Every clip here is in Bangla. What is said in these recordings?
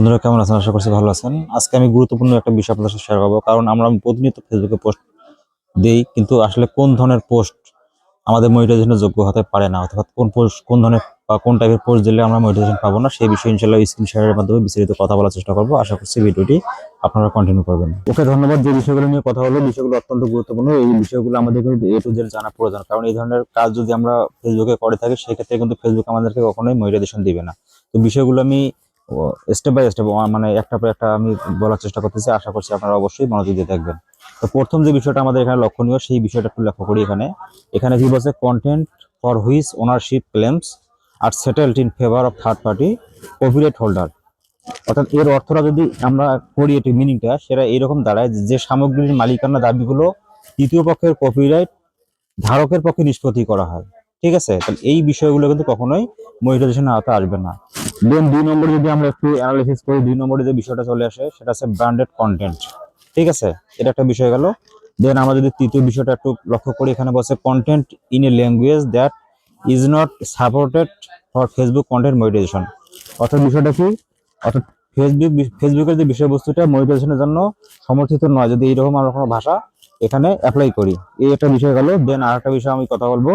বন্ধুরা কেমন আছেন? আশা করছি ভালো আছেন। আজকে আমি গুরুত্বপূর্ণ একটা বিষয় আপনাদের সাথে শেয়ার করব। কারণ আমরা প্রতিনিয়ত ফেসবুকে পোস্ট দেই, কিন্তু আসলে কোন ধরনের পোস্ট আমাদের মনিটাইজেশনের যোগ্য হতে পারে না? অর্থাৎ কোন পোস্ট কোন ধরনের বা কোন টাইপের পোস্ট দিলে আমরা মনিটাইজেশন পাবো না? সেই বিষয়ে ইনশাল্লাহ স্ক্রিন শেয়ারের মাধ্যমে বিস্তারিত কথা বলার চেষ্টা করব। আশা করছি ভিডিওটি আপনারা কন্টিনিউ করবেন। ওকে, ধন্যবাদ। যে বিষয়গুলো নিয়ে কথা হলো বিষয়গুলো অত্যন্ত গুরুত্বপূর্ণ। এই বিষয়গুলো আমাদের কিন্তু এ টু জেড জানা প্রয়োজন। কারণ এই ধরনের কাজ যদি আমরা ফেসবুকে করে থাকি, সেক্ষেত্রে কিন্তু ফেসবুক আমাদেরকে কখনোই মনিটাইজেশন দিবে না। তো বিষয়গুলো আমি স্টেপ বাই স্টেপ মানে একটা পর একটা আমি বলার চেষ্টা করতেছি, আশা করছি আপনারা অবশ্যই মনোযোগ দিয়ে দেখবেন। তো প্রথম যে বিষয়টা আমাদের এখানে লক্ষণীয়, সেই বিষয়টা একটু লক্ষ্য করি এখানে। এখানে কি বলছে? Content for which ownership claims are settled in favour of third party copyright holder অর্থাৎ এর অর্থটা যদি আমরা করি এটি মিনিংটা সেটা এরকম দাঁড়ায় যে- যে সামগ্রীর মালিকানা দাবিগুলো তৃতীয় পক্ষের কপিরাইট ধারকের পক্ষে নিষ্পত্তি করা হয়। ঠিক আছে? তাহলে এই বিষয়গুলো কিন্তু কখনোই মনিটাইজেশনের আওতা আসবে না। দেন দুই নম্বরে যদি আমরা একটু অ্যানালিসিস করি, দুই নম্বরে যে বিষয়টা চলে আসে, সেটা হচ্ছে ব্র্যান্ডেড কন্টেন্ট ঠিক আছে? এটা একটা বিষয় গেল। দেন আমরা যদি তৃতীয় বিষয়টা একটু লক্ষ্য করি, এখানে বলছে content in a language that is not supported for Facebook content monetisation অর্থাৎ বিষয়টা কি? অর্থাৎ ফেসবুক ফেসবুকের যে বিষয়বস্তুটা মনিটাইজেশনের জন্য সমর্থিত নয়, যদি এইরকম আমরা কোনো ভাষা এখানে অ্যাপ্লাই করি। এই একটা বিষয় গেল। দেন আর একটা বিষয় আমি কথা বলব।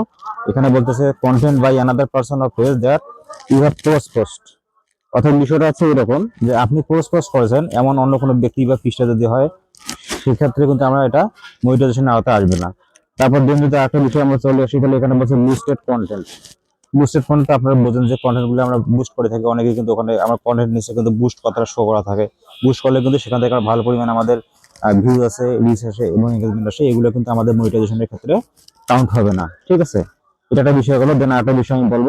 এখানে বলতেছে content by another person of face that you have post post অর্থাৎ বিষয়টা হচ্ছে এরকম যে আপনি পোস্ট পোস্ট করেছেন, এমন অন্য কোনো ব্যক্তি বা পৃষ্ঠা যদি হয়, সেক্ষেত্রে কিন্তু আমরা এটা মনিটাইজেশনের আওতায় আসবে না। তারপর দিন যদি একটা বিষয় আমরা চলে আসি, তাহলে এখানে বলছে লিস্টেড কন্টেন্ট বুস্টেড কন্টেন্ট আপনারা বোঝেন যে কন্টেন্টগুলো আমরা বুস্ট করে থাকি। অনেকে কিন্তু ওখানে আমার কন্টেন্ট নিচে কিন্তু বুস্ট কথাটা শো করা থাকে। বুস্ট করলে কিন্তু সেখান থেকে ভালো পরিমাণ আমাদের ভিউ আছে রিচ আসে এবং এঙ্গেজমেন্ট আসে। এগুলো কিন্তু আমাদের মনিটাইজেশনের ক্ষেত্রে কাউন্ট হবে না। ঠিক আছে? এটা একটা বিষয় হলো। দেন একটা বিষয় আমি বলব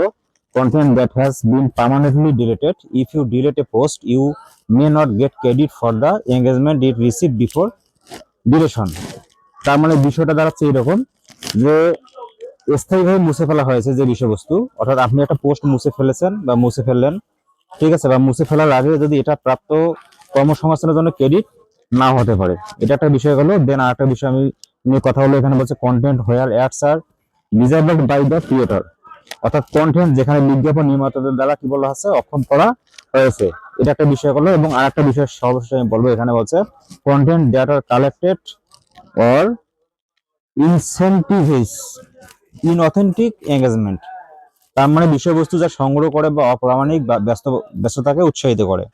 content that has been permanently deleted. If you delete a post, you may not get credit for the engagement it received before deletion. তার মানে বিষয়টা দাঁড়াচ্ছে এরকম যে স্থায়ীভাবে মুছে ফেলা হয়েছে যে বিষয়বস্তু, অর্থাৎ আপনি একটা পোস্ট মুছে ফেলেছেন বা মুছে ফেললেন, ঠিক আছে, বা মুছে ফেলার আগে যদি এটা প্রাপ্ত কর্মসংস্থানের জন্য ক্রেডিট নাও হতে পারে। এটা একটা বিষয় হলো দেন আর একটা বিষয় আমি নিয়ে কথা হলো এখানে বলছে content where ads are derived by the creator অর্থাৎ কন্টেন্ট যেখানে বিজ্ঞাপন নির্মাতাদের দ্বারা কি বলা আছে অক্ষম করা হয়েছে। এটা একটা বিষয় হলো এবং আর একটা বিষয় সর্বশেষ আমি বলব, এখানে বলছে content that are collected or incentivises inauthentic engagement তার মানে বিষয়বস্তু যা সংগ্রহ করে বা অপ্রামাণিক বা ব্যস্ত, ব্যস্ততাকে উৎসাহিত করে।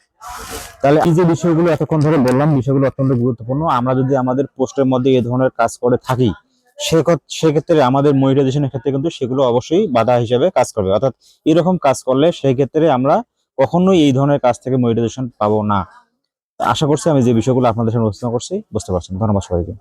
তাহলে এই যে বিষয়গুলো এতক্ষণ ধরে বললাম, বিষয়গুলো অত্যন্ত গুরুত্বপূর্ণ। আমরা যদি আমাদের পোস্টের মধ্যে এই ধরনের কাজ করে থাকি সেক্ষেত্রে আমাদের মনিটাইজেশনের ক্ষেত্রে কিন্তু সেগুলো অবশ্যই বাধা হিসেবে কাজ করবে। অর্থাৎ এরকম কাজ করলে সেক্ষেত্রে আমরা কখনোই এই ধরনের কাজ থেকে মনিটাইজেশন পাবো না। আশা করছি আমি যে বিষয়গুলো আপনাদের সামনে উপস্থাপন করছি, বুঝতে পারছেন। ধন্যবাদ সবাইকে।